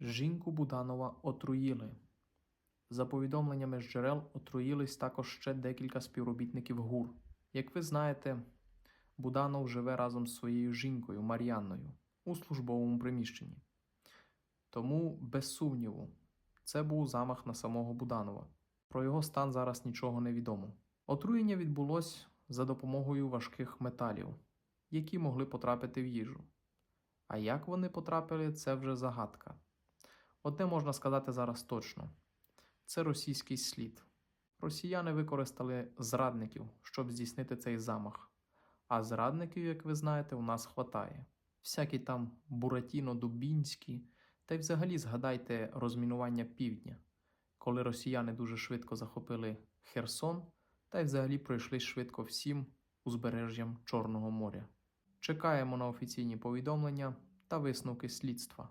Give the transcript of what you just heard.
Жінку Буданова отруїли. За повідомленнями з джерел, отруїлись також ще декілька співробітників ГУР. Як ви знаєте, Буданов живе разом з своєю жінкою Мар'янною у службовому приміщенні. Тому, без сумніву, це був замах на самого Буданова. Про його стан зараз нічого не відомо. Отруєння відбулось за допомогою важких металів, які могли потрапити в їжу. А як вони потрапили, це вже загадка. Одне можна сказати зараз точно: це російський слід. Росіяни використали зрадників, щоб здійснити цей замах. А зрадників, як ви знаєте, у нас хватає. Всякі там Буратіно Дубінські, та й взагалі згадайте розмінування півдня, коли росіяни дуже швидко захопили Херсон та й взагалі пройшли швидко всім узбережжям Чорного моря. Чекаємо на офіційні повідомлення та висновки слідства.